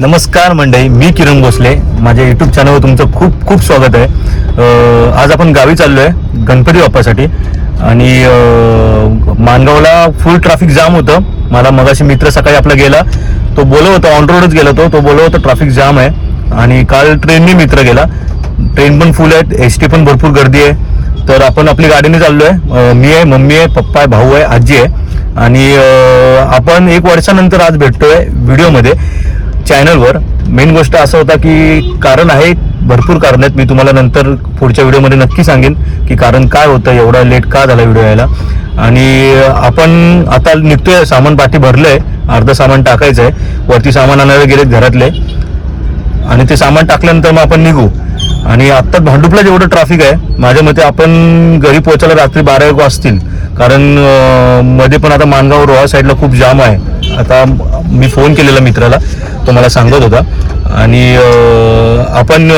नमस्कार मंडळी मी किरण भोसले. माझ्या युट्यूब चॅनलवर तुमचं खूप खूप स्वागत आहे. आज आपण गावी चाललो आहे गणपती बाप्पासाठी. आणि मानगावला फुल ट्रॅफिक जाम होतं. मला मगाशी मित्र सकाळी आपला गेला. तो बोलव होता ऑन रोडच गेला तो. तो बोलव होता ट्रॅफिक जाम आहे. आणि काल ट्रेननी मित्र गेला. ट्रेन पण फुल आहेत एस टी पण भरपूर गर्दी आहे. तर आपण आपली गाडीने चाललो आहे मी आहे मम्मी आहे पप्पा आहे भाऊ आहे आजी आहे. आणि आपण एक वर्षानंतर आज भेटतोय व्हिडिओमध्ये चॅनलवर मेन गोष्ट असं होता की कारण आहे भरपूर कारण आहेत. मी तुम्हाला नंतर पुढच्या व्हिडिओमध्ये नक्की सांगेन की कारण काय होतं एवढा लेट का झाला व्हिडिओ यायला. आणि आपण आता निघतोय सामान पाठी भरलंय अर्ध सामान टाकायचं आहे वरती सामान आणायला गेलेत घरातले. आणि ते सामान टाकल्यानंतर मग आपण निघू. आणि आत्ताच भांडुपला जेवढं ट्रॅफिक आहे माझ्या मते आपण घरी पोहोचायला रात्री बारा एक वाजतील. कारण मध्ये पण आता मानगाव रोहा साईडला खूप जाम आहे. आता मी फोन केलेला मित्राला. तो मला सांगत होता. आणि आपण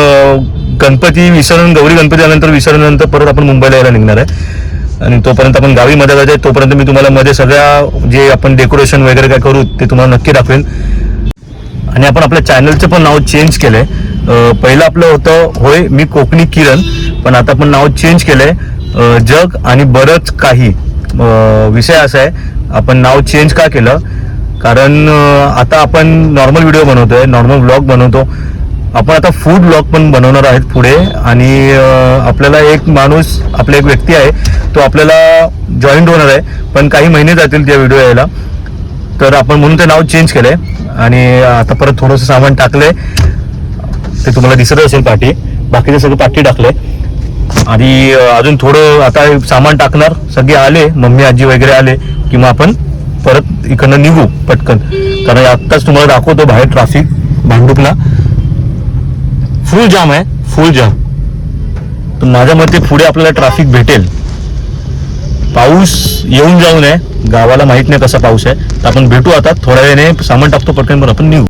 गणपती विसर्जन गौरी गणपती आल्यानंतर विसर्जनानंतर परत आपण मुंबईला यायला निघणार आहे. आणि तोपर्यंत आपण गावी मध्ये जायचं आहे तोपर्यंत मी तुम्हाला मध्ये सगळ्या जे आपण डेकोरेशन वगैरे काय करू ते तुम्हाला नक्की दाखवेन. आणि आपण आपल्या चॅनलचं पण नाव चेंज केलंय. पहिलं आपलं होतं होय मी कोकणी किरण पण आता आपण नाव चेंज केलंय जग आणि बरंच काही. विषय असा आहे आपण नाव चेंज का केलं? कारण आता आपण नॉर्मल व्हिडिओ बनवतोय नॉर्मल ब्लॉग बनवतो. आपण आता फूड ब्लॉग पण बनवणार आहेत पुढे. आणि आपल्याला एक माणूस आपला एक व्यक्ती आहे तो आपल्याला जॉईंट होणार आहे. पण काही महिने जातील त्या व्हिडिओ यायला. तर आपण म्हणून ते नाव चेंज केलंय. आणि आता परत थोडंसं सामान टाकलंय. ते तुम्हाला दिसत असेल पाठी. बाकीचे सगळे पाठी टाकले आणि अजून थोडं आता सामान टाकणार. सगळे आले मम्मी आजी वगैरे आले किंवा आपण परत इकडनं निघू पटकन. कारण आत्ताच तुम्हाला दाखवतो बाहेर ट्रॅफिक भांडुपला. फुल जाम आहे फुल जाम तर माझ्या मते पुढे आपल्याला ट्रॅफिक भेटेल. पाऊस येऊन जाऊन आहे गावाला माहीत नाही कसा पाऊस आहे. तर आपण भेटू आता थोड्या वेळाने सामान टाकतो पटकन पण आपण निघू.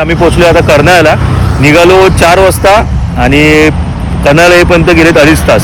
आम्ही पोचलो आता कर्नाळ्याला निघालो चार वाजता आणि कर्नाळा येईपर्यंत गेलेत अडीच तास.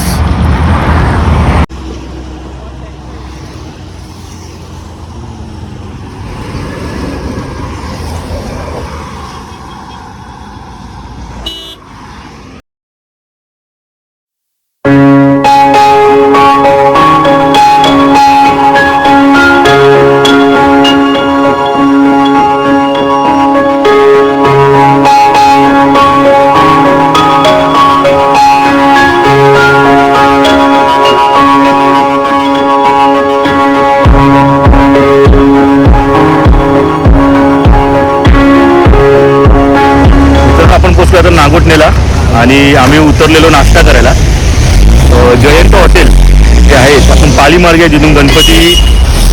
आणि आम्ही उतरलेलो नाश्ता करायला. जयंत हॉटेल जे आहे आपण पाली मार्गे जिथून गणपती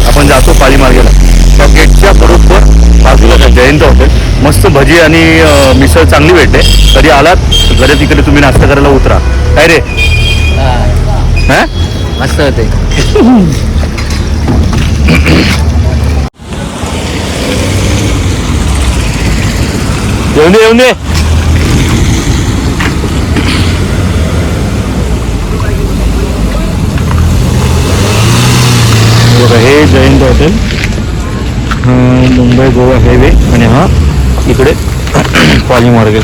आपण जातो पाली मार्गेला त्या गेटच्या बरोबर बाजूला आहे जयंत हॉटेल. मस्त भजी आणि मिसळ चांगली भेटते. कधी आलात घरी तिकडे तुम्ही नाश्ता करायला उतरा. काय रे? हा? मस्त होते. येऊन दे येऊन दे. हे जयंत हॉटेल. मुंबई गोवा हायवे. आणि हा इकडे पाली मार्ग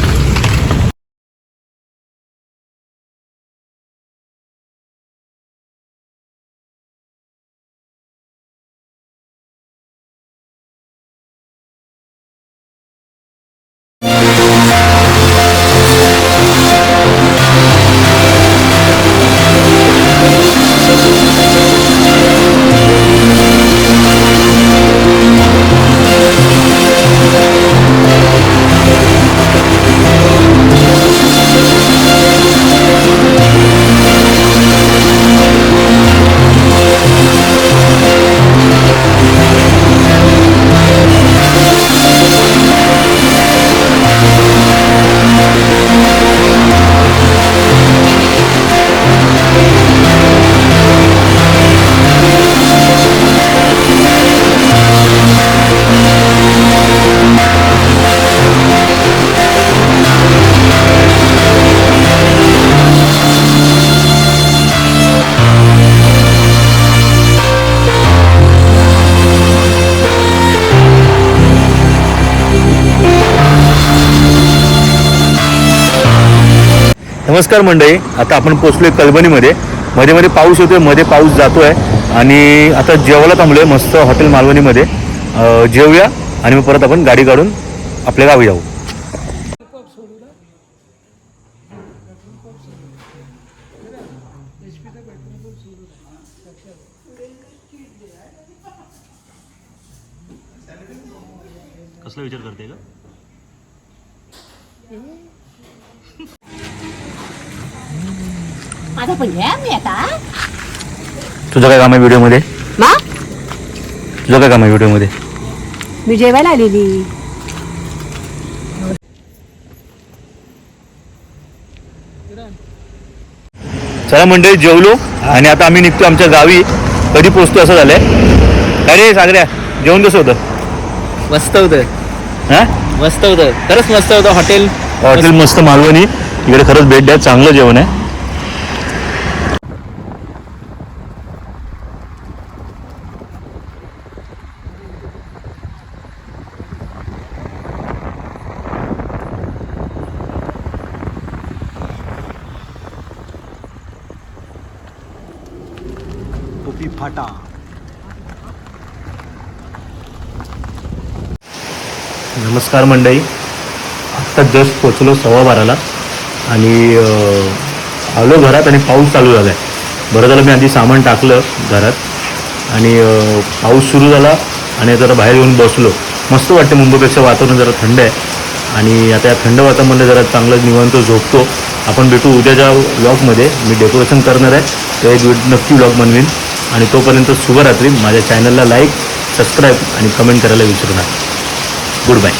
नमस्कार मंडळी. आता आपण पोचलोय कलबनीमध्ये. मध्ये मध्ये पाऊस होतोयमध्ये पाऊस जातोय. आणि आता जेवायला थांबलोय मस्त हॉटेल मालवणीमध्ये. जेवूया आणि मग परत आपण गाडी काढून आपल्या गावी जाऊ. कसला विचार करते का माझा पण घ्या मी आता तुझं काय काम आहे व्हिडिओमध्ये? मा? तुझं काय काम आहे व्हिडिओमध्ये? मी जेवायला आलेली. चला मंडळी जेवलो आणि आता आम्ही निघतो आमच्या गावी. कधी पोचतो असं झालंय? काय रे सागऱ्या जेवण कसं होतं? मस्त होतं. हा? मस्त होतं. खरंच मस्त होतं. हॉटेल हॉटेल मस्त मालवणी. इकडे खरंच भेट द्या चांगलं जेवण आहे. फाटा. नमस्कार मंडळी. आत्ता जस्ट पोचलो सव्वा बाराला आणि आलो घरात आणि पाऊस चालू झाला आहे बरं झालं मी आधी सामान टाकलं घरात आणि पाऊस सुरू झाला आणि जरा बाहेर येऊन बसलो. मस्त वाटते मुंबईपेक्षा वातावरण जरा थंड आहे. आणि आता या थंड वातावरणामध्ये जरा चांगलं निवांत झोपतो. आपण भेटू उद्याच्या व्लॉगमध्ये मी डेकोरेशन करणार आहे. तर एक नक्की व्लॉग बनवीन. आणि तोपर्यंत शुभरात्री. माझ्या चॅनलला लाईक सबस्क्राईब आणि कमेंट करायला विसरू नका. Good bye